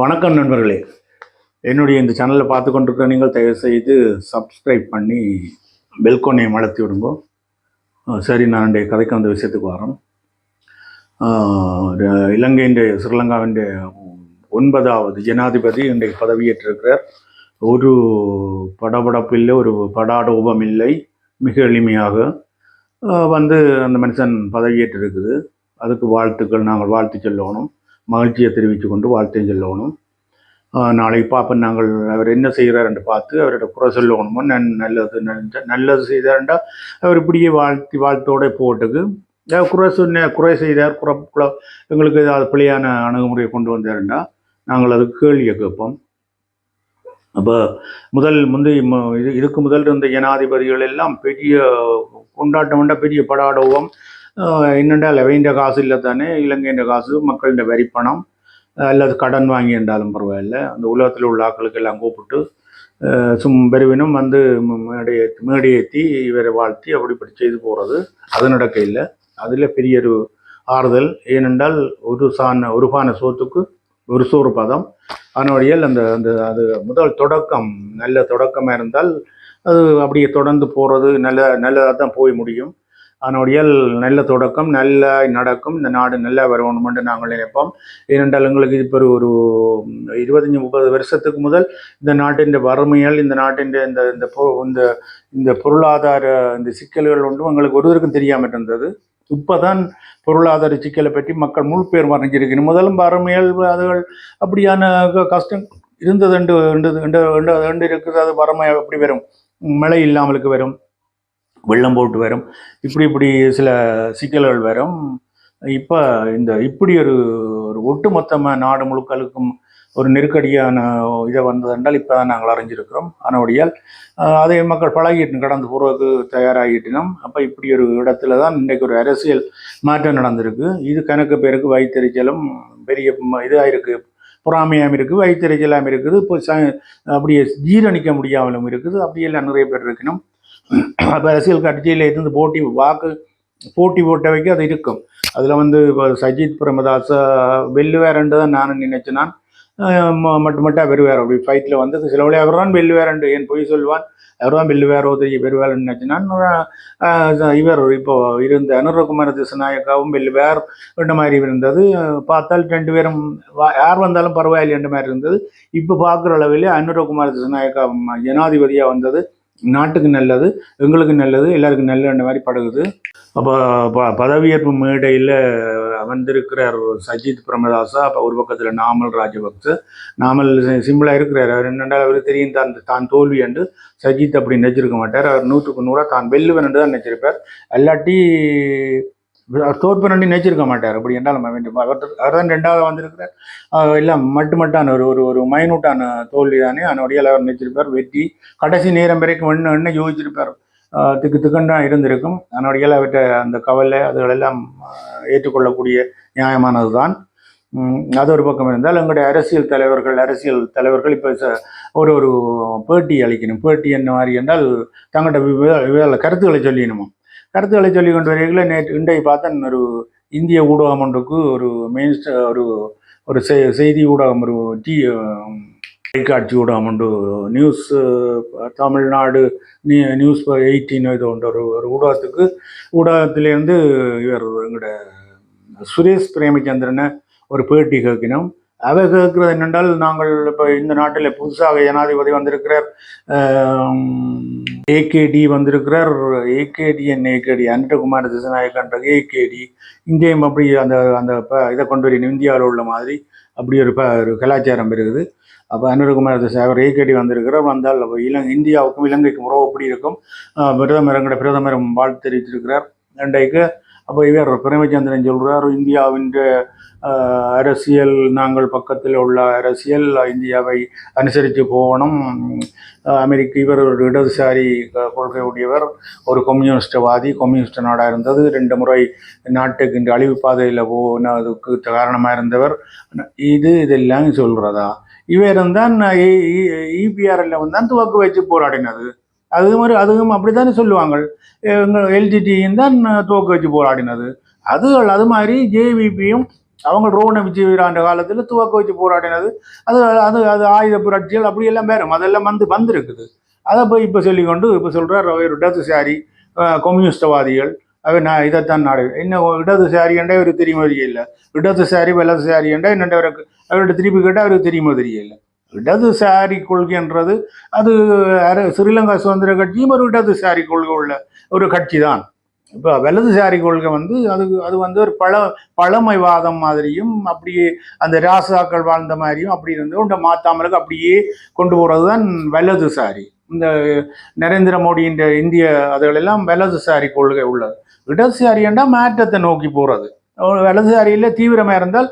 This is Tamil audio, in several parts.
வணக்கம் நண்பர்களே. என்னுடைய இந்த சேனலை பார்த்து கொண்டிருக்கிற நீங்கள் தயவுசெய்து சப்ஸ்கிரைப் பண்ணி பெல்கோனை மலர்த்தி விடுங்க. சரி நான் இன்றைய கதைக்கு வந்த விஷயத்துக்கு வரோம். இலங்கையின் ஸ்ரீலங்காவின் ஒன்பதாவது ஜனாதிபதி இன்றைக்கு பதவியேற்றிருக்கிறார். ஒரு படபடப்பு இல்லை ஒரு படாடோபம் இல்லை மிக எளிமையாக வந்து அந்த மனுஷன் பதவியேற்றிருக்குது. அதுக்கு வாழ்த்துக்கள் நாங்கள் வாழ்த்து சொல்லணும். மகிழ்ச்சியை தெரிவித்து கொண்டு வாழ்த்தையும் சொல்லணும் நாளைக்கு பார்ப்போம். நாங்கள் அவர் என்ன செய்கிறாருன்னு பார்த்து அவரோட குறை சொல்லணுமோ நன் நல்லது நல்லது செய்தார்ண்டா அவர் இப்படியே வாழ்த்தி வாழ்த்தோட போட்டுக்கு குறை சொன்ன குறை செய்தார் குறை எங்களுக்கு ஏதாவது பிள்ளையான அணுகுமுறையை கொண்டு வந்தாருண்டா நாங்கள் அதுக்கு கேள்வியை கேட்போம். அப்போ முதல் முந்தைய இது இதுக்கு முதல் இருந்த ஜனாதிபதிகள் எல்லாம் பெரிய கொண்டாட்டம் பெரிய படாடவும் என்னென்னா லெவைண்ட காசு இல்லை தானே இலங்கையின் காசு மக்களின் வரிப்பணம் அல்லது கடன் வாங்கி என்றாலும் பரவாயில்ல. அந்த உலகத்தில் உள்ள ஆக்களுக்கு எல்லாம் கூப்பிட்டு சும் பெருவினும் வந்து மேடையேற்றி மேடையே மேடையேற்றி இவரை வாழ்த்தி அப்படிப்படி செய்து போகிறது அது நடக்க இல்லை. அதில் பெரிய ஒரு ஆறுதல். ஏனென்றால் ஒரு சான ஒரு பான சோத்துக்கு ஒரு சோறு பதம். அதனுடைய அந்த அந்த அது முதல் தொடக்கம். நல்ல தொடக்கமாக இருந்தால் அது அப்படியே தொடர்ந்து போகிறது நல்ல நல்லதாக தான் போய் முடியும். அதனுடைய நல்ல தொடக்கம் நல்லா நடக்கும். இந்த நாடு நல்லா வரணுமென்று நாங்கள் நினைப்போம். ஏனென்றால் எங்களுக்கு இப்போ ஒரு ஒரு இருபத்தஞ்சி முப்பது வருஷத்துக்கு முதல் இந்த நாட்டின் வறுமையால் இந்த நாட்டின் இந்த இந்த இந்த இந்த பொருளாதார இந்த சிக்கல்கள் ஒன்றும் எங்களுக்கு ஒருவருக்கும் தெரியாமல் இருந்தது. இப்போதான் பொருளாதார சிக்கலை பற்றி மக்கள் முழு பேர் மறைஞ்சிருக்கணும் முதலும் வறுமையால் அதுகள் அப்படியான க- கஷ்டம் இருந்தது என்று என்று- என்று- இருக்கிறது. இருக்குது அது வறுமை அப்படி வரும். மழை இல்லாமலுக்கு வரும். வெள்ளம் போட்டு வரும். இப்படி இப்படி சில சிக்கல்கள் வரும். இப்போ இந்த இப்படி ஒரு ஒரு ஒட்டுமொத்தமாக நாடு முழுக்களுக்கும் ஒரு நெருக்கடியான இதை வந்ததென்றால் இப்போ தான் நாங்கள் அறிஞ்சிருக்கிறோம். ஆனபடியால் அதே அதை மக்கள் பழகிட்டு கடந்து போகிறதுக்கு தயாராகிட்டினோம். அப்போ இப்படி ஒரு இடத்துல தான் இன்றைக்கு ஒரு அரசியல் மாற்றம் நடந்திருக்கு. இது கணக்கு பேருக்கு வயிற்றுச்சலும் பெரிய இதாக இருக்குது பொறாமையாகவும் இருக்குது வயிற்றுச்சலாகவும் இருக்குது. இப்போ ச அப்படியே ஜீரணிக்க முடியாமலும் இருக்குது. அப்படியெல்லாம் நிறைய பேர் இருக்கணும் அப்போ அரசியல் கட்சியில் இருந்து போட்டி வாக்கு போட்டி போட்டவைக்கு அது இருக்கும். அதில் வந்து இப்போ சஜித் பிரேமதாச வெல்லுவாரண்டு தான் நான் நினைச்சேன் நான். ம- மட்டும் மட்டும் வெறுவார் அப்படி ஃபைட்டில் வந்து சில வழி அவர் தான் வெல்லுவாரண்டு என் பொய் சொல்வான்? அவர் தான் வெல்லுவாரோ தெரிய பெறுவார்னு நினைச்சேன் நான். இவர் இப்போ இருந்த அனுரகுமார திசநாயக்காவும் வெல்லுவார் ரெண்டு மாதிரி இருந்தது. பார்த்தால் ரெண்டு பேரும் வா- யார் வந்தாலும் பரவாயில்லை ரெண்டு மாதிரி இருந்தது. இப்போ பார்க்குற அளவில் அனுரகுமார திசநாயக்கா ஜனாதிபதியாக வந்தது. நாட்டுக்கு நல்லது எங்களுக்கு நல்லது எல்லாருக்கும் நல்ல மாதிரி படுகுது. அப்போ ப பதவியேற்பு மேடையில் வந்திருக்கிறார் சஜித் பிரமதாசா அப்போ ஒரு பக்கத்தில் நாமல் ராஜபக்ச. நாமல் சிம்பிளாக இருக்கிறார். அவர் என்னென்னா அவர் தெரியும் தான் தான் தோல்வி என்று சஜித் அப்படி நினச்சிருக்க மாட்டார். அவர் நூற்றுக்கு நூறாக தான் வெல்லுவன் என்று தான் நினைச்சிருப்பார் இல்லாட்டி தோற்பு நன்றி நினைச்சிருக்க மாட்டார். அப்படி என்றால் நம்ம வேண்டும். அவர் அவர் தான் ரெண்டாவது வந்திருக்கிறார். எல்லாம் மட்டு மட்டான ஒரு ஒரு ஒரு மைனூட்டான தோல்வி தானே அதனுடைய அவர் நினைச்சிருப்பார். வெற்றி கடைசி நேரம் வரைக்கும் ஒன்று ஒன்று யோசிச்சிருப்பார்? திக்கு திக்குன்னு இருந்திருக்கும். அதனுடைய அவற்றை அந்த கவலை அதுகளெல்லாம் ஏற்றுக்கொள்ளக்கூடிய நியாயமானது தான் அது ஒரு பக்கம் இருந்தால் எங்களுடைய அரசியல் தலைவர்கள் அரசியல் தலைவர்கள் இப்போ ஒரு ஒரு பேட்டி அளிக்கணும். பேட்டி என்ன மாதிரி என்றால் தங்கள்கிட்ட கருத்துக்களை சொல்லிடணுமா? கருத்துக்களை சொல்லி கொண்டு வரையில் நேற்று இன்றைய பார்த்தேன் ஒரு இந்திய ஊடகம் ஒன்றுக்கு ஒரு மெயின் ஒரு ஒரு செய்தி ஊடகம் ஒரு டி தொலைக்காட்சி ஊடகம் உண்டு நியூஸ் தமிழ்நாடு நியூஸ் எயிட்டின் இது உண்டு ஒரு ஒரு ஊடகத்துக்கு ஊடகத்திலேருந்து இவர் எங்களோட சுரேஷ் பிரேமச்சந்திரனை ஒரு பேட்டி கேட்கணும் அவ கேட்குறது என்னென்றால் நாங்கள் இப்போ இந்த நாட்டில் புதுசாக ஜனாதிபதி வந்திருக்கிறார். ஏகேடி வந்திருக்கிறார். ஏகேடி என் ஏகேடி? அனிதகுமார் திசநாயக்கன்ற ஏகேடி. இங்கேயும் அப்படி அந்த அந்த ப- இதை கொண்டு வரணும் இந்தியாவில் உள்ள மாதிரி அப்படி ஒரு ப ஒரு கலாச்சாரம் இருக்குது. அப்போ அனுரகுமார் திசை அவர் ஏகேடி வந்திருக்கிறார். வந்தால் அப்போ இலங்கை இந்தியாவுக்கும் இலங்கைக்கும் உறவு எப்படி இருக்கும்? பிரதமர் எங்களுடைய பிரதமரும் வாழ்த்து தெரிவித்திருக்கிறார். ரெண்டைக்கு அப்போ இவர் பிரேமச்சந்திரன் சொல்கிறார் இந்தியாவின் அரசியல் நாங்கள் பக்கத்தில் உள்ள அரசியல் இந்தியாவை அனுசரித்து போகணும் அமெரிக்க இவர் ஒரு இடதுசாரி க- கொள்கை உடையவர் ஒரு கம்யூனிஸ்டவாதி கம்யூனிஸ்ட் நாடாக இருந்தது ரெண்டு முறை நாட்டுக்கு இந்த அழிவு பாதையில் போனதுக்கு காரணமாக இருந்தவர் இது இதெல்லாம் சொல்கிறதா இவர் தான் இபிஆர்எல்ல வந்தான் துவக்கு வச்சு போராடினது அது மாதிரி அதுவும் அப்படித்தானே சொல்லுவாங்க எல்ஜிடியும் தான் துவக்க வச்சு போராடினது. அது அது மாதிரி ஜேவிபியும் அவங்க ரோண விஜயவீராண்ட காலத்தில் துவக்க வச்சு போராடினது. அது அது அது ஆயுத புரட்சிகள் அப்படி எல்லாம் வேறு அதெல்லாம் வந்து வந்திருக்குது. அதை போய் இப்போ சொல்லிக்கொண்டு இப்போ சொல்கிறார் அவர் இடதுசாரி கம்யூனிஸ்டவாதிகள். அவர் நான் இதைத்தான் நாடு என்ன இடதுசாரி என்றே அவருக்கு தெரியும் தெரியல. இடதுசாரி வலதுசாரி என்றே என்னென்ன அவருக்கு அவர்கிட்ட திருப்பி கேட்டால் அவருக்கு தெரியுமோ தெரியல. இடதுசாரி கொள்கைன்றது அது ஸ்ரீலங்கா சுதந்திர கட்சியும் ஒரு இடதுசாரி கொள்கை உள்ள ஒரு கட்சி தான் இப்போ வலதுசாரி கொள்கை வந்து அது அது வந்து ஒரு பழ பழமைவாதம் மாதிரியும் அப்படியே அந்த ராசாக்கள் வாழ்ந்த மாதிரியும் அப்படி இருந்து உண்டை மாத்தாமலுக்கு அப்படியே கொண்டு போகிறது தான் வலதுசாரி இந்த நரேந்திர மோடியின் இந்திய அதுகளெல்லாம் வலதுசாரி கொள்கை உள்ளது. இடதுசாரி என்றால் மாற்றத்தை நோக்கி போகிறது வலதுசாரியில் தீவிரமாக இருந்தால்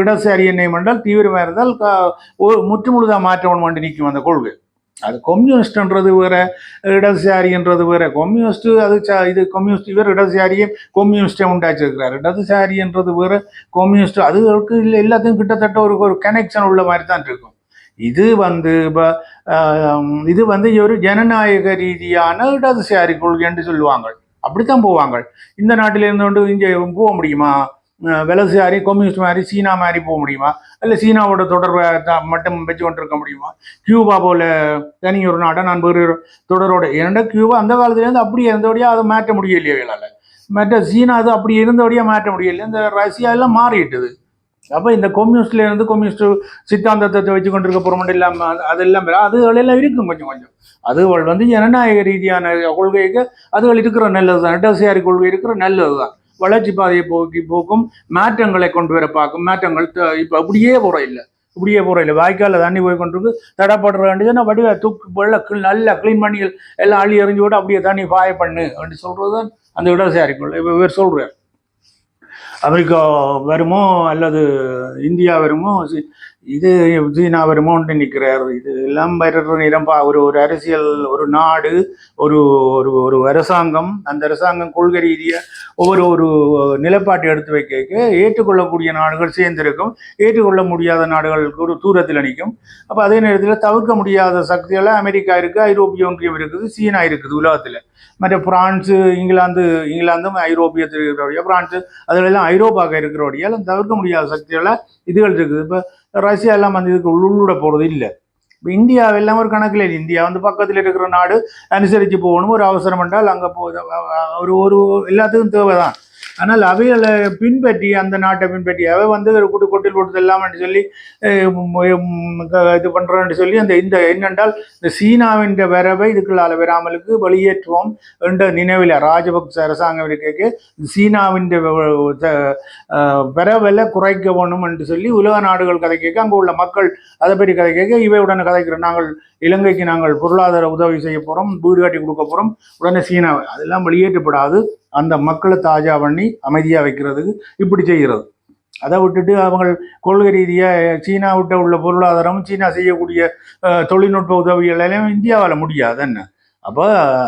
இடதுசாரி என்னை என்றால் தீவிரமாக இருந்தால் க- ஒரு முற்றுமுழுதாக மாற்றணும் வேண்டி நிற்கும் அந்த கொள்கை. அது கம்யூனிஸ்ட்ன்றது வேற இடதுசாரின்றது வேற. கம்யூனிஸ்ட் அது இது கம்யூனிஸ்ட் இவர் இடதுசாரியும் கம்யூனிஸ்டே உண்டாச்சிருக்கிறார் இடதுசாரின்றது வேற கம்யூனிஸ்ட் அதுகளுக்கு இல்லை எல்லாத்தையும் கிட்டத்தட்ட ஒரு ஒரு கனெக்ஷன் உள்ள மாதிரி தான் இருக்கும். இது வந்து இப்போ இது வந்து ஒரு ஜனநாயக ரீதியான இடதுசாரி கொள்கை என்று சொல்லுவாங்க. அப்படித்தான் போவாங்க. இந்த நாட்டில இருந்து கொண்டு இங்கே போக முடியுமா? அஹ் கம்யூனிஸ்ட் மாதிரி சீனா மாதிரி போக முடியுமா? இல்லை சீனாவோட தொடர்பை மட்டும் வச்சு கொண்டு இருக்க முடியுமா? கியூபா போல தனி ஒரு நாட்டை நான் வேறு தொடரோட ஏன்னா கியூபா அந்த காலத்துலேருந்து அப்படி இருந்தபடியாக அதை மாற்ற முடியலையே வேளால் மற்ற சீனா அது அப்படி இருந்தபடியாக மாற்ற முடியல இந்த ரஷ்யா எல்லாம் மாறிட்டுது அப்போ இந்த கம்யூனிஸ்ட்ல இருந்து கம்யூனிஸ்ட் சித்தாந்தத்தை வச்சு கொண்டிருக்க போகிறோம் இல்லாமல் அதெல்லாம் வேற. அதுகளெல்லாம் இருக்கும் கொஞ்சம் கொஞ்சம். அதுகள் வந்து ஜனநாயக ரீதியான கொள்கைக்கு அதுகள் இருக்கிற நல்லது தான் இடதுசாரி கொள்கை இருக்கிற நல்லது தான் வளர்ச்சி பாதையை போக்கி போக்கும் மாற்றங்களை கொண்டு வர பார்க்கும். மாற்றங்கள் இப்போ அப்படியே போகிற இல்லை. இப்படியே போகிற இல்லை. வாய்க்காலில் தண்ணி போய் கொண்டிருக்கு தடப்படுற வேண்டியதுன்னா வடிவ தூக்கு வெள்ள நல்லா க்ளீன் பண்ணி எல்லாம் அள்ளி எறிஞ்சு விட்டு அப்படியே தண்ணி பாய பண்ணு அப்படின்னு சொல்றது தான் அந்த இடதுசாரி கொள்கை. இப்போ இவர் சொல்றார். அமெரிக்கா வருமோ அல்லது இந்தியா வருமோ இது சீனா வருமோன்ட்டு நிற்கிறார் இது எல்லாம் நிரம்பா ஒரு ஒரு அரசியல் ஒரு நாடு ஒரு ஒரு ஒரு அரசாங்கம். அந்த அரசாங்கம் கொள்கை ரீதியாக ஒவ்வொரு ஒரு நிலைப்பாட்டை எடுத்து வைக்க ஏற்றுக்கொள்ளக்கூடிய நாடுகள் சேர்ந்திருக்கும். ஏற்றுக்கொள்ள முடியாத நாடுகளுக்கு ஒரு தூரத்தில் நிற்கும். அப்போ அதே நேரத்தில் தவிர்க்க முடியாத சக்தியெல்லாம் அமெரிக்கா இருக்குது ஐரோப்பிய ஒன்றியம் இருக்குது சீனா இருக்குது உலகத்தில். மற்ற பிரான்ஸு இங்கிலாந்து இங்கிலாந்தும் ஐரோப்பியத்தில் இருக்கிறோடைய பிரான்ஸு அதிலெல்லாம் ஐரோப்பாக்க இருக்கிறோடைய தவிர்க்க முடியாத சக்தியெல்லாம் இதுகள் இருக்குது. இப்போ ரஷ்யா எல்லாம் வந்து இதுக்கு உள்ளுட போகிறது இல்லை. இப்போ இந்தியா எல்லாம் ஒரு கணக்கில் இல்லை. இந்தியா வந்து பக்கத்தில் இருக்கிற நாடு அனுசரித்து போகணும். ஒரு அவசரம் என்றால் அங்கே போ ஒரு ஒரு எல்லாத்துக்கும் தேவை தான் ஆனால் அவைகளை பின்பற்றி அந்த நாட்டை பின்பற்றி அவை வந்து கூட்டு கொட்டில் போட்டு இல்லாமல் சொல்லி இது பண்ணுறேன்னு சொல்லி அந்த இந்த என்னென்றால் இந்த சீனாவின் வரவை இதுக்குள்ளால் வராமலுக்கு வெளியேற்றுவோம் என்ற நினைவில் ராஜபக்ச அரசாங்கம் இருக்க சீனாவின் வரவில் குறைக்க வேணும் என்று சொல்லி உலக நாடுகள் கதை கேட்க அங்கே உள்ள மக்கள் அதை பற்றி கதை கேட்க இவை உடனே கதைக்கிறோம். நாங்கள் இலங்கைக்கு நாங்கள் பொருளாதார உதவி செய்ய போகிறோம் வீடு கட்டி கொடுக்க போகிறோம் உடனே சீனாவை. அதெல்லாம் வெளியேற்றப்படாது. அந்த மக்களை தாஜா பண்ணி அமைதியாக வைக்கிறதுக்கு இப்படி செய்கிறது. அதை விட்டுட்டு அவங்க கொள்கை ரீதியாக சீனா விட்ட உள்ள பொருளாதாரம் சீனா செய்யக்கூடிய தொழில்நுட்ப உதவிகள் எல்லாம் இந்தியாவால் முடியாது. என்ன? அப்போ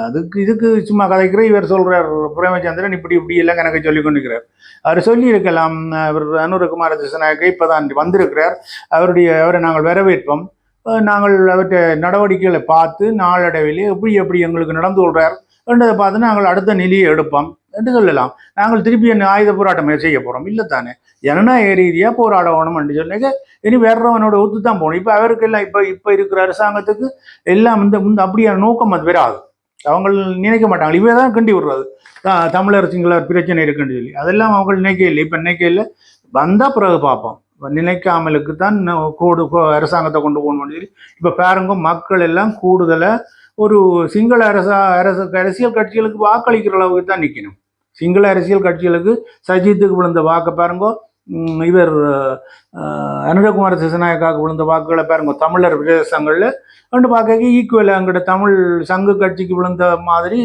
அதுக்கு இதுக்கு சும்மா கதைக்கிற இவர் சொல்கிறார் பிரேமச்சந்திரன் இப்படி இப்படி எல்லாம் கணக்கு சொல்லி கொண்டிருக்கிறார். அவர் சொல்லியிருக்கலாம் அவர் அனுரகுமார திசநாயக்க இப்போ தான் வந்திருக்கிறார். அவருடைய அவரை நாங்கள் வரவேற்போம். நாங்கள் அவற்றை நடவடிக்கைகளை பார்த்து நாளடைவில் எப்படி எப்படி எங்களுக்கு நடந்து கொள்கிறார் என்றதை பார்த்து நாங்கள் அடுத்த நிலையை எடுப்போம் என்று சொல்லலாம். நாங்கள் திருப்பி என்ன ஆயுத போராட்டம் செய்ய போகிறோம் இல்லை தானே ஜனநாயக ரீதியாக போராடணும் என்று சொன்னாக்க இனி வேறவனோட ஒத்து தான் போகணும். இப்போ அவருக்கு எல்லாம் இப்போ இப்போ இருக்கிற அரசாங்கத்துக்கு எல்லாம் இந்த இந்த அப்படியான நோக்கம் அது வராது அவங்க நினைக்க மாட்டாங்க. இவே தான் கண்டி விடுறது. தமிழர் சிங்களர் பிரச்சனை இருக்குன்னு சொல்லி. அதெல்லாம் அவங்க நினைக்க இல்லை. இப்போ நினைக்க இல்லை. வந்தால் பிறகு பார்ப்போம். நினைக்காமலுக்கு தான் கூடு அரசாங்கத்தை கொண்டு போகணும்னு சொல்லி. இப்போ பாருங்க மக்கள் எல்லாம் கூடுதலாக ஒரு சிங்கள அரசா அரசு அரசியல் கட்சிகளுக்கு வாக்களிக்கிற அளவுக்கு தான் நிற்கணும் சிங்கள அரசியல் கட்சிகளுக்கு சஜித்துக்கு விழுந்த வாக்கை பாருங்க இவர் அனுரகுமார சிசநாயக்காவுக்கு விழுந்த வாக்குகளை பாருங்க தமிழர் பிரதேசங்களில் ரெண்டு பார்க்க ஈக்குவலாக அங்கிட்ட தமிழ் சங்கு கட்சிக்கு விழுந்த மாதிரி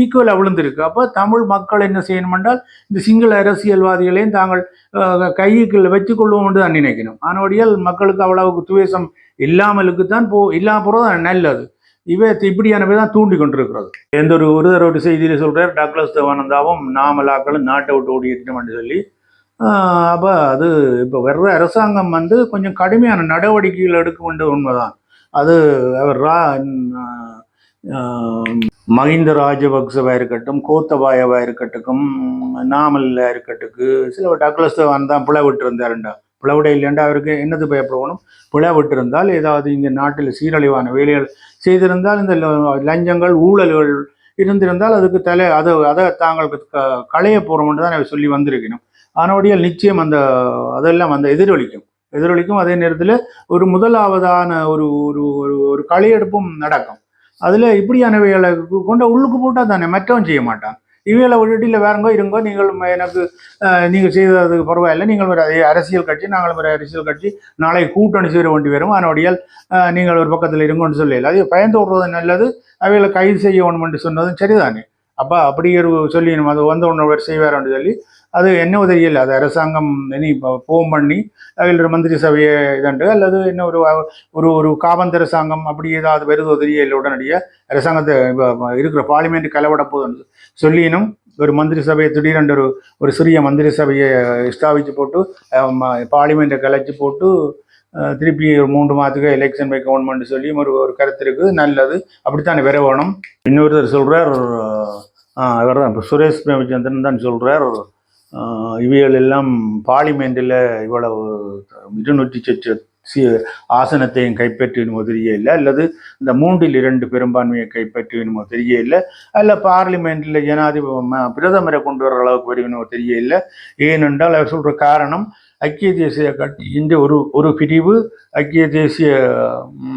ஈக்குவலாக விழுந்திருக்கு. அப்போ தமிழ் மக்கள் என்ன செய்யணும் என்றால் இந்த சிங்கள அரசியல்வாதிகளையும் தாங்கள் அஹ், வச்சு வச்சுக்கொள்வோம் என்று தான் நினைக்கணும். ஆனோடியால் மக்களுக்கு அவ்வளவுக்கு துவேசம் இல்லாமலுக்கு தான் போ இல்லாம போகிறது நல்லது. இவை இப்படியானவை தான் தூண்டி கொண்டிருக்கிறது. எந்த ஒரு ஒரு தடவை சொல்கிறார் செய்தியில சொல்றார் டாக்லஸ் தேவானந்தாவும் நாமலாக்களும் நாட்டை விட்டு ஓடிட்டோம்னு சொல்லி அப்போ அது இப்போ வர்ற அரசாங்கம் வந்து கொஞ்சம் கடுமையான நடவடிக்கைகள் எடுக்க வேண்டிய உண்மைதான். அது அவர் ரா ஆஹ் மஹிந்த ராஜபக்சவா இருக்கட்டும் கோத்தபாயவாக இருக்கட்டும் நாமல்லா இருக்கட்டுக்கு சில டக்ளஸ் தான் பிளவு விட்டு பிளவுடை இல்லைண்டா அவருக்கு என்னது பயப்படணும்? பிழை விட்டுருந்தால் ஏதாவது இங்கே நாட்டில் சீரழிவான வேலைகள் செய்திருந்தால் இந்த லஞ்சங்கள் ஊழல்கள் இருந்திருந்தால் அதுக்கு தலை அதை அதை தாங்களுக்கு க- களைய என்று தான் சொல்லி வந்திருக்கணும். அதனுடைய நிச்சயம் அந்த அதெல்லாம் அந்த எதிரொலிக்கும். எதிரொலிக்கும். அதே நேரத்தில் ஒரு முதலாவதான ஒரு ஒரு ஒரு ஒரு களையெடுப்பும் நடக்கும். அதில் இப்படியானவைகளை கொண்ட உள்ளுக்கு போட்டால் தானே மற்றவன் செய்ய மாட்டான். இவைகளை விட்டுட்டு இல்லை வேறங்கோ இருங்கோ நீங்கள் எனக்கு நீங்கள் செய்ததுக்கு பரவாயில்லை. நீங்கள் ஒரு அரசியல் கட்சி நாங்கள் ஒரு அரசியல் கட்சி. நாளை கூட்டணி சேர வேண்டி வரும். அதனுடையால் நீங்கள் ஒரு பக்கத்தில் இருங்கன்னு சொல்லல. அது பயந்து விடுறது நல்லது. அவைகளை கைது செய்ய வேணும்னு சொன்னதும் சரிதானே. அப்போ அப்படி ஒரு சொல்லி நம்ம அது வந்த உடனே செய்வார்னு சொல்லி அது என்ன தெரியல அது அரசாங்கம் இனி ஃபோன் பண்ணி அதில் ஒரு மந்திரி சபையை இதண்டு அல்லது என்ன ஒரு ஒரு ஒரு காபந்தர அரசாங்கம் அப்படி ஏதாவது வருதோ இல்லை உடனடியாக அரசாங்கத்தை இருக்கிற பார்லிமெண்ட் கலவட போதுன்னு சொல்லினும் ஒரு மந்திரி சபையை திடீரென்று ஒரு ஒரு சிறிய மந்திரி சபையை ஸ்தாபித்து போட்டு பார்லிமெண்ட்டை கலைச்சி போட்டு திருப்பி ஒரு மூன்று மாதத்துக்கு எலெக்ஷன் பை கவர்மெண்ட் சொல்லி ஒரு ஒரு கருத்து இருக்குது. நல்லது. அப்படித்தான் வர இன்னொருத்தர் சொல்கிறார் அவர் தான் இப்போ சுரேஷ் பிரேமச்சந்திரன் தான் சொல்கிறார் இவைகள் எல்லாம் பார்லிமெண்ட்டில் இவ்வளவு இருநூற்றி சொச்சு ஆசனத்தையும் கைப்பற்றினுமோ தெரியல அல்லது இந்த மூன்றில் இரண்டு பெரும்பான்மையை கைப்பற்றினுமோ தெரியல அல்ல பார்லிமெண்ட்டில் ஜனாதிபதி பிரதமரை கொண்டு வர அளவுக்கு வருவினோ தெரியல ஏனென்றால் அவர் சொல்கிற காரணம் ஐக்கிய தேசிய கட்சியின் ஒரு ஒரு பிரிவு ஐக்கிய தேசிய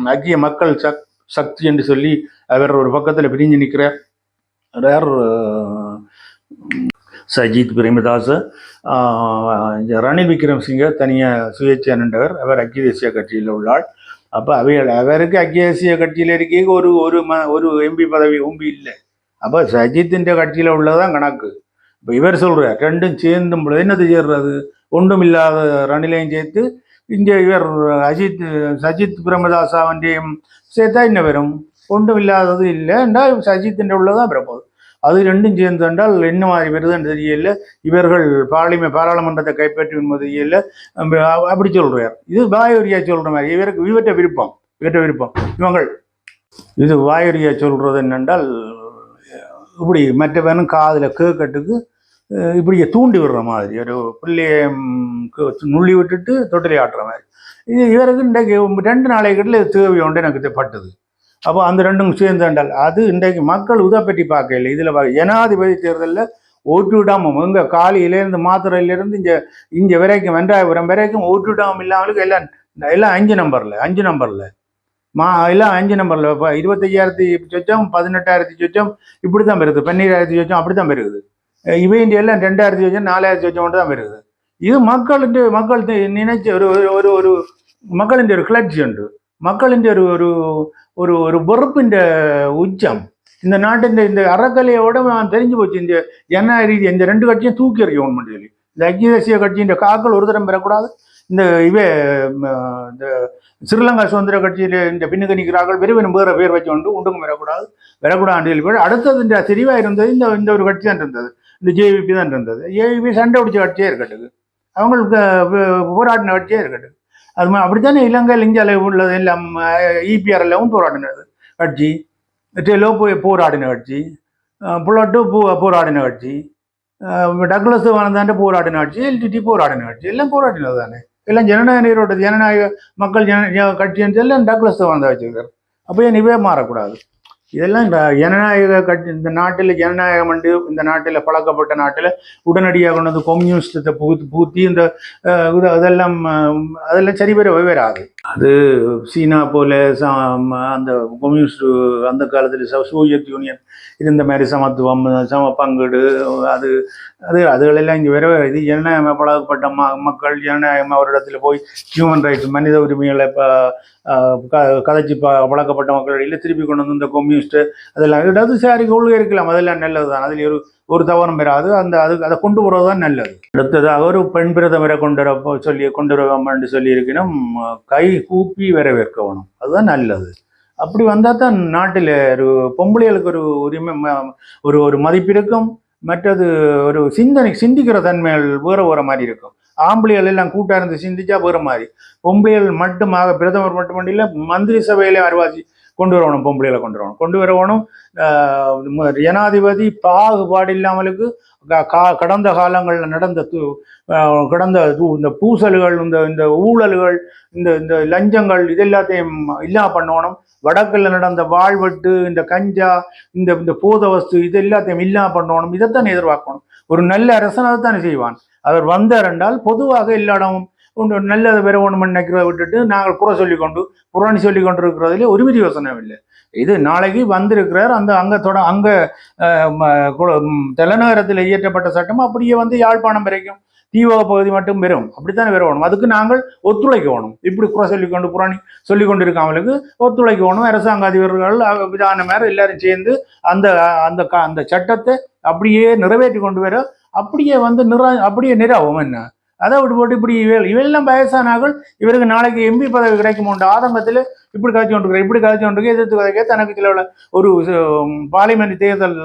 ஐக்கிய மக்கள் சக் சக்தி என்று சொல்லி அவர் ஒரு பக்கத்தில் பிரிஞ்சு நிற்கிறார். சஜித் பிரேமதாஸ் ரணில் விக்ரம் சிங்கை தனியாக சுயேட்சை நின்றவர் அவர் ஐக்கிய தேசிய கட்சியில் உள்ளாள். அப்போ அவைகள் அவருக்கு ஐக்கிய தேசிய கட்சியில் இருக்க ஒரு ஒரு ம ஒரு எம்பி பதவி உம்பி இல்லை. அப்போ சஜித்தின் கட்சியில் உள்ளதான் கணக்கு. இப்போ இவர் சொல்கிறார் ரெண்டும் சேர்ந்தும் பொழுது என்னது சேர்றது ஒன்றும் இல்லாத ரணிலையும் சேர்த்து இங்கே இவர் அஜித் சஜித் பிரேமதாஸ் அவன்றையும் சேர்த்தா என்ன வரும்? ஒன்றும் இல்லாதது இல்லை என்றால் சஜித்தின் உள்ளதான் பிறப்போது அது ரெண்டும் சேர்ந்து என்றால் என்ன மாதிரி வருதுன்னு தெரியல. இவர்கள் பார்லிமெ பாராளுமன்றத்தை கைப்பற்றி என்பது தெரியல. அப்படி சொல்றார். இது வாயுரியா சொல்ற மாதிரி. இவருக்கு இவற்ற விருப்பம். இவற்ற விருப்பம். இவங்கள் இது வாயுரியா சொல்றது என்னென்றால் இப்படி மற்றவனும் காதில் கேட்கட்டுக்கு இப்படி தூண்டி விடுற மாதிரி. ஒரு பிள்ளையை நுள்ளி விட்டுட்டு தொட்டிலை ஆட்டுற மாதிரி. இது இவருக்கு இன்றைக்கு ரெண்டு நாளைக்கு இது தேவை உண்டு எனக்கு தெ- பட்டுது. அப்போ அந்த ரெண்டும் சேர்ந்தாண்டால் அது இன்றைக்கு மக்கள் உதப்பெட்டி பார்க்கல இதில் ஜனாதிபதி தேர்தலில் ஓட்டுவிடாமல் இங்கே காலையிலேருந்து மாத்திரையிலேருந்து இங்கே இங்கே வரைக்கும் வெண்டாயபுரம் வரைக்கும் ஓட்டு விடாமல் இல்லாமலுக்கு எல்லாம் எல்லாம் அஞ்சு நம்பரில் அஞ்சு நம்பரில் மா எல்லாம் அஞ்சு நம்பரில் இப்போ இருபத்தையாயிரத்தி சொச்சம் பதினெட்டாயிரத்தி சொச்சம் இப்படி தான் பெருகுது. பன்னீராயிரத்தி சொச்சம் அப்படி தான் பெருகுது இவையின் எல்லாம் ரெண்டாயிரத்தி சொச்சம் நாலாயிரத்தி சொச்சம் மட்டும் தான் பெருகுது. இது மக்களுக்கு மக்கள் நினைச்ச ஒரு ஒரு ஒரு ஒரு மக்களின் ஒரு கிளர்ச்சி உண்டு. மக்களின் ஒரு ஒரு ஒரு ஒரு வெறுப்பின் உச்சம். இந்த நாட்டு இந்த அறக்கலையோட நான் தெரிஞ்சு போச்சு. இந்த ஜனநாயக இந்த ரெண்டு கட்சியும் தூக்கி எறியணும் சொல்லி இந்த ஐக்கிய தேசிய கட்சியின் காக்கள் ஒரு தரம் பெறக்கூடாது. இந்த இவே இந்த ஸ்ரீலங்கா சுதந்திர கட்சியில் இந்த பின்னுக்கு நிற்கிறார்கள். விரைவினும் வேற பேர் வச்சு கொண்டு உண்டுக்கும் வரக்கூடாது வரக்கூடாது சொல்லி அடுத்தது இந்த தெரிவாக இருந்தது. இந்த இந்த ஒரு கட்சி தான் இருந்தது. இந்த ஜேவிபி தான் இருந்தது. ஜேவிபி சண்டை பிடிச்ச கட்சியே இருக்கட்டுது அவங்களுக்கு அஹ், போராடின கட்சியே இருக்கட்டும். அது மாதிரி அப்படித்தானே இலங்கையில் இந்தியாவில் உள்ளது எல்லாம் இபிஆர்லவும் போராடினது. கட்சி. டெலோ போய் போராடின கட்சி. புல்லட்டு போ போராடின கட்சி. டக்ளஸ் வாழ்ந்தாண்ட போராடின கட்சி எல்டிடி போராடின கட்சி எல்லாம் போராடினது தானே. எல்லாம் ஜனநாயக நீரோட ஜனநாயக மக்கள் ஜன ஜ- கட்சின்னு எல்லாம் டக்ளஸ் வாழ்ந்த வச்சிருக்காரு. அப்போ ஏன் இவே மாறக்கூடாது? இதெல்லாம் இந்த ஜனநாயக கட்சி இந்த நாட்டில் ஜனநாயகம் உண்டு இந்த நாட்டில் பழக்கப்பட்ட நாட்டில் உடனடியாக கொண்டு வந்து கம்யூனிஸ்டத்தை பூத்தி பூத்தி இந்த இது அதெல்லாம் அதெல்லாம் சரி பெற வராது அது சீனா போல அந்த கம்யூனிஸ்ட் அந்த காலத்தில் சோவியத் யூனியன் இந்த மாதிரி சமத்துவம் சம பங்கீடு அது அது அதுகளெல்லாம் இங்கே வர இது ஜனநாயகம் பழகப்பட்ட ம மக்கள் ஜனநாயகம் அவரிடத்தில் போய் ஹியூமன் ரைட்ஸ் மனித உரிமைகளை இப்போ கதைச்சி ப பழக்கப்பட்ட மக்களிடையில் திருப்பி கொண்டு வந்து இந்த கம்யூனிஸ்ட்டு அதெல்லாம். இடதுசாரி கொள்கை இருக்கலாம். அதெல்லாம் நல்லது தான் அதில் ஒரு ஒரு தவறும் பெறாது. அந்த அது அதை கொண்டு போகிறது தான் நல்லது. அடுத்ததாக ஒரு பெண் பிரதமரை கொண்டு வர சொல்லி கொண்டு வரவாமன்னு சொல்லி இருக்கணும் கை கூப்பி வரவேற்கணும் அதுதான் நல்லது. அப்படி வந்தால் தான் நாட்டில் ஒரு பொம்பளைகளுக்கு ஒரு உரிமை ஒரு ஒரு மதிப்பிருக்கும் மற்றது ஒரு சிந்தனை சிந்திக்கிற தன்மைகள் வேறு வேறு மாதிரி இருக்கும். ஆம்பளைகள் எல்லாம் கூட்டாக இருந்து சிந்திச்சா வேறு மாதிரி. பொம்பளைகள் மட்டுமாக பிரதமர் மட்டுமண்டியில் மந்திரி சபையிலே அருவாசி கொண்டு வரணும் பொம்பளையில கொண்டு வரணும். கொண்டு வரணும் ஜனாதிபதி பாகுபாடு இல்லாமலுக்கு க- கா- கடந்த காலங்களில் நடந்த து- கடந்த இந்த பூசல்கள் இந்த இந்த ஊழல்கள் இந்த இந்த லஞ்சங்கள் இது எல்லாத்தையும் இல்லாம பண்ணணும். வடக்கில் நடந்த வாழ்வெட்டு இந்த கஞ்சா இந்த இந்த போத வஸ்து இது எல்லாத்தையும் இல்லாம பண்ணணும். இதைத்தான் எதிர்பார்க்கணும். ஒரு நல்ல அரசன் அதைத்தானே செய்வான். அவர் வந்தார் என்றால் பொதுவாக எல்லா இடமும் ஒன்று நல்லது பெற ஒன்று நினைக்கிறத விட்டுட்டு நாங்கள் குறை சொல்லி கொண்டு புராணி சொல்லி கொண்டு இருக்கிறதுல ஒரு யோசனை இல்லை. இது நாளைக்கு வந்திருக்கிறார் அந்த அங்கே தொட அங்கே தலைநகரத்தில் இயற்றப்பட்ட சட்டம் அப்படியே வந்து யாழ்ப்பாணம் வரைக்கும் தீவக பகுதி மட்டும் பெறும். அப்படித்தானே வேணும் அதுக்கு நாங்கள் ஒத்துழைக்கணும். இப்படி குறை சொல்லி கொண்டு புராணி சொல்லி கொண்டு இருக்காமலுக்கு ஒத்துழைக்கணும். அரசாங்க அதிபர்கள் விதான மேலே எல்லாரும் சேர்ந்து அந்த அந்த க- அந்த சட்டத்தை அப்படியே நிறைவேற்றி கொண்டு வர அப்படியே வந்து நிற அப்படியே நிறாவும் என்ன? அதை விட்டு போட்டு இப்படி இவள் இவெல்லாம் வயசானார்கள் இவருக்கு நாளைக்கு எம்பி பதவி கிடைக்குமோன்ற ஆதங்கத்தில் இப்படி கதைச்சு கொண்டிருக்கிற இப்படி கதைச்சு கொண்டிருக்க எதிர்த்து கதைக்க தனக்கு சில ஒரு பார்லிமெண்ட் தேர்தல்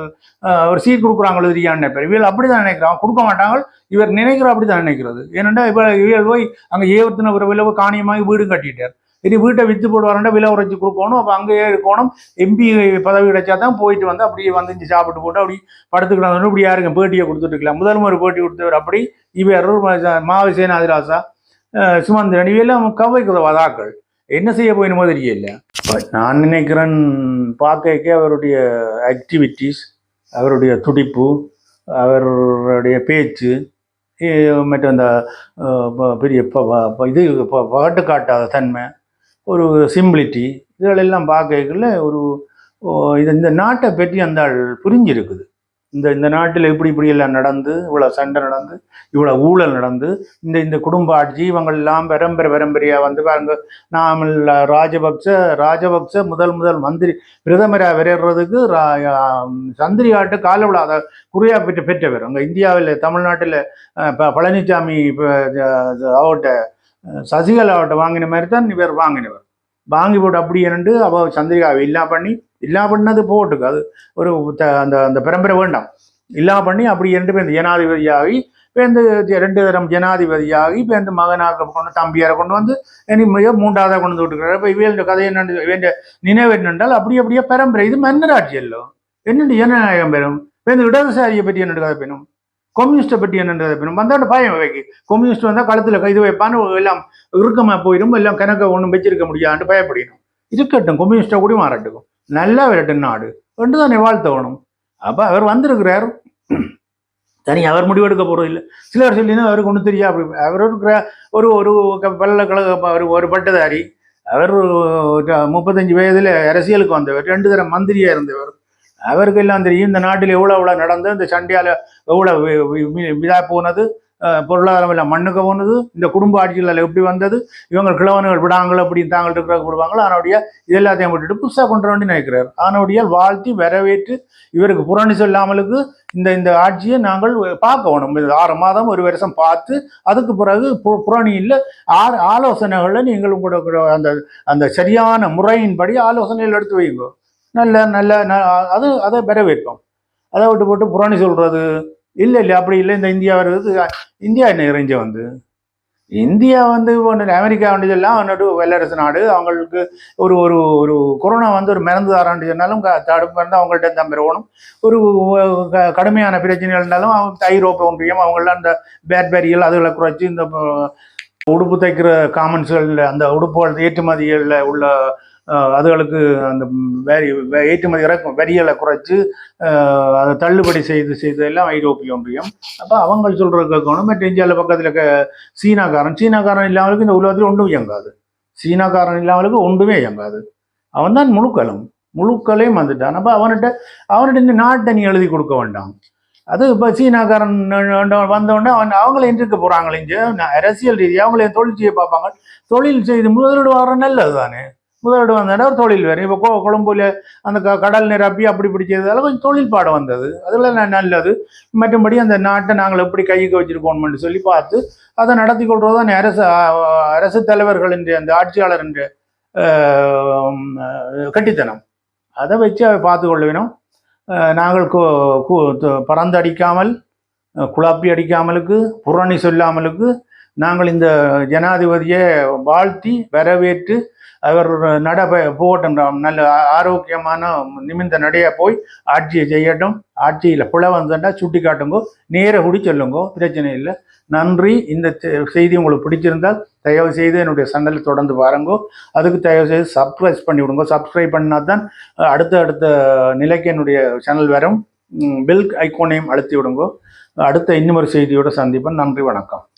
ஒரு சீட் கொடுக்குறாங்களோ தெரியான்னு நினைப்பார் இவள் அப்படி தான் நினைக்கிறான் கொடுக்க மாட்டாங்க. இவர் நினைக்கிறோம் அப்படி தான் நினைக்கிறது. ஏனென்றால் இப்போ இவள் போய் அங்கே ஏவத்தின ஒரு விளவு காணியமாகி வீடும் கட்டிட்டார். இது வீட்டை வித்து போடுவாருண்டா விலை உரைச்சி கொடுக்கணும் அப்போ அங்கேயே இருக்கணும். எம்பி பதவி கிடைச்சா தான் போயிட்டு வந்து அப்படியே வந்து இங்கே சாப்பிட்டு போட்டு அப்படி படுத்துக்கிட்டு இப்படி யாருங்க? பேட்டியை கொடுத்துட்டு இருக்கலாம். முதல் முறை பேட்டி கொடுத்தவர் அப்படி இவர் மாவு அதிராசா சுமந்திரன் இவையெல்லாம் கவைக்கு உதவாதாக்கள் என்ன செய்ய போயினுமோ தெரியல. நான் நினைக்கிறேன் பார்க்க அவருடைய ஆக்டிவிட்டீஸ் அவருடைய துடிப்பு அவருடைய பேச்சு மற்றும் மற்ற அந்த ப- பெரிய ப- இது ப- பாட்டு காட்டாத தன்மை ஒரு சிம்பிளிட்டி இதுகளெல்லாம் பார்க்கல ஒரு இது இந்த நாட்டை பற்றி அந்த ஆள் புரிஞ்சிருக்குது. இந்த இந்த நாட்டில் இப்படி இப்படி எல்லாம் நடந்து இவ்வளோ சண்டை நடந்து இவ்வளோ ஊழல் நடந்து இந்த இந்த குடும்ப ஆட்சி இவங்க எல்லாம் பரம்பரை பரம்பரையாக வந்து பாருங்க நாமல் ராஜபக்ச ராஜபக்ச முதல் முதல் மந்திரி பிரதமராக விரைகிறதுக்கு சந்திரி ஆட்டு கால விழாத குறியா பெற்ற பெற்றவர். அங்கே இந்தியாவில் தமிழ்நாட்டில் ப- பழனிசாமி இப்ப, அவர்கிட்ட சசிகலாவிட்ட வாங்கின மாதிரி தான் இவர் வாங்கினவர். வாங்கி போட்டு அப்படி என்னண்டு அவ சந்திரிகாவை இல்லா பண்ணி இல்லா பண்ணது போட்டுக்கு. அது ஒரு அந்த அந்த பரம்பரை வேண்டாம். இல்லா பண்ணி அப்படி ரெண்டு பேர் ஜனாதிபதியாகி இப்போ இந்த ரெண்டு தரம் ஜனாதிபதியாகி இப்போ இந்த மகனாக கொண்டு தம்பியாரை கொண்டு வந்து இனி மிக மூன்றாவதாக கொண்டு வந்து விட்டுக்கிறார். இப்போ இவன் கதை என்னென்று வேண்டிய நினைவு என்னென்றால் அப்படி அப்படியே பரம்பரை. இது மன்னராட்சி எல்லாம் என்னென்று ஜனநாயகம் பெறும். இப்போ இந்த இடதுசாரியை பற்றி என்னென்று கதை பெறும் கம்யூனிஸ்ட்டை பற்றி என்னன்றது கதை பெறும் பயம் வைக்கு கம்யூனிஸ்ட் வந்தால் கழுத்தில் கைது வைப்பான்னு எல்லாம் இறுக்கமாக போயிடும் எல்லாம் கணக்கை ஒன்றும் வச்சிருக்க முடியாதுன்னு பயப்படணும் இருக்கட்டும் கம்யூனிஸ்ட்டை கூட மாறட்டும் நல்லா விரட்டும் நாடு. ரெண்டு தானே வாழ்த்தவணும் அப்போ அவர் வந்திருக்கிறார். தனி அவர் முடிவெடுக்க போகிறது இல்லை. சிலர் சொல்லினா அவருக்கு ஒன்றும் தெரியா அப்படி அவர் இருக்கிற ஒரு ஒரு க- பல்கலைக்கழக ஒரு ஒரு பட்டதாரி. அவர் முப்பத்தஞ்சு வயதில் அரசியலுக்கு வந்தவர். ரெண்டு தரம் மந்திரியாக இருந்தவர். அவருக்கு எல்லாம் தெரியும். இந்த நாட்டில் எவ்வளோ எவ்வளோ நடந்து இந்த சண்டையால் எவ்வளோ இதாக போனது பொருளாதாரம் இல்லை மண்ணுக்கு போனது இந்த குடும்ப ஆட்சிகள் எப்படி வந்தது இவங்க கிழவன்கள் விடாங்களோ அப்படி தாங்கள் இருக்கிற விடுவாங்களோ அதனுடைய இது எல்லாத்தையும் விட்டுட்டு புதுசாக கொண்டு வந்து நினைக்கிறார். அதனுடைய வாழ்த்தி வரவேற்று இவருக்கு புரணி சொல்லாமலுக்கு இந்த இந்த ஆட்சியை நாங்கள் பார்க்கணும் வேணும். ஆறு மாதம் ஒரு வருஷம் பார்த்து அதுக்கு பிறகு பு- புரணி இல்லை ஆறு ஆலோசனைகளை நீங்கள் உங்களோட அந்த அந்த சரியான முறையின்படி ஆலோசனைகள் எடுத்து வைங்க நல்ல நல்ல ந- அது அதை வரவேற்போம் அதை விட்டு போட்டு புராணி சொல்கிறது இல்லை இல்லை அப்படி இல்லை. இந்த இந்தியா வருது. இந்தியா என்ன இறைஞ்ச வந்து? இந்தியா வந்து ஒன்று அமெரிக்கா வேண்டியதெல்லாம் வந்துட்டு வல்லரசு நாடு. அவங்களுக்கு ஒரு ஒரு ஒரு கொரோனா வந்து ஒரு மருந்து தாரான்னு சொன்னாலும் தடுப்பு வந்து அவங்கள்ட்ட தான் பெறணும். ஒரு க- கடுமையான பிரச்சனைகள் இருந்தாலும் அவங்க ஐரோப்பா ஒன்றியம் அவங்களாம் அந்த பேட்பேரிகள் அதுகளை குறைச்சி இந்த உடுப்பு தைக்கிற காமன்ஸ்கள் அந்த உடுப்புகள் ஏற்றுமதிகளில் உள்ள அதுகளுக்கு அந்த வரி ஏற்றுமதி இறக்கும் வரிகளை குறைச்சி அதை தள்ளுபடி செய்து செய்து எல்லாம் ஐரோப்பிய ஒன்றியம். அப்போ அவங்க சொல்கிற கேட்கணும் மற்ற இந்தியாவில் பக்கத்தில் க சீனாக்காரன் சீனாக்காரன் இல்லாமலுக்கு இந்த உலகத்தில் ஒன்றும் இயங்காது. சீனாக்காரன் இல்லாமலுக்கு ஒன்றுமே இயங்காது. அவன் தான் முழுக்களும். முழுக்களையும் வந்துட்டான். அப்போ அவன்கிட்ட அவன்கிட்ட இந்த நாட்டை நீ எழுதி கொடுக்க வேண்டாம். அது இப்போ சீனாக்காரன் வந்தோடனே அவன் அவங்கள எந்திருக்க போகிறாங்களே அரசியல் ரீதியாக அவங்கள தொழில் செய்ய பார்ப்பாங்க. தொழில் செய்து முதலீடு வர நல்லது தானே முதலீடு வந்தோடனே ஒரு தொழில் வேறு. இப்போ கொ கொழும்புல அந்த க கடல் நிரப்பி அப்படி பிடிச்சதால கொஞ்சம் தொழில் பாடம் வந்தது. அதில் நல்லது. மற்றபடி அந்த நாட்டை நாங்கள் எப்படி கைக்கு வச்சுருக்கோம்னு சொல்லி பார்த்து அதை நடத்தி கொள்வது தான் அரசு அரசு தலைவர்கள் என்ற அந்த ஆட்சியாளர் என்ற கட்டித்தனம். அதை வச்சு அதை பார்த்து கொள்ள வேணும் நாங்கள் பறந்து அடிக்காமல் குழாப்பி குழப்பி அடிக்காமலுக்கு புறணி சொல்லாமலுக்கு நாங்கள் இந்த ஜனாதிபதியை வாழ்த்தி வரவேற்று அவர் நட போகட்டும் நல்ல ஆரோக்கியமான நிமிந்த நடைய போய் ஆட்சியை செய்யட்டும். ஆட்சியில் புல வந்தா சுட்டி காட்டுங்கோ நேர குடி சொல்லுங்கோ பிரச்சனை இல்லை. நன்றி. இந்த செ- செய்தி உங்களுக்கு பிடிச்சிருந்தால் தயவு செய்து என்னுடைய சேனலை தொடர்ந்து பாருங்கோ. அதுக்கு தயவு செய்து சப்ஸ்கிரைப் பண்ணி விடுங்க. சப்ஸ்கிரைப் பண்ணால் தான் அடுத்த அடுத்த நிலைக்கு என்னுடைய சேனல் வரும். பெல் ஐக்கோனையும் அழுத்தி விடுங்கோ. அடுத்த இன்னும் ஒரு செய்தியோட சந்திப்பேன் நன்றி வணக்கம்.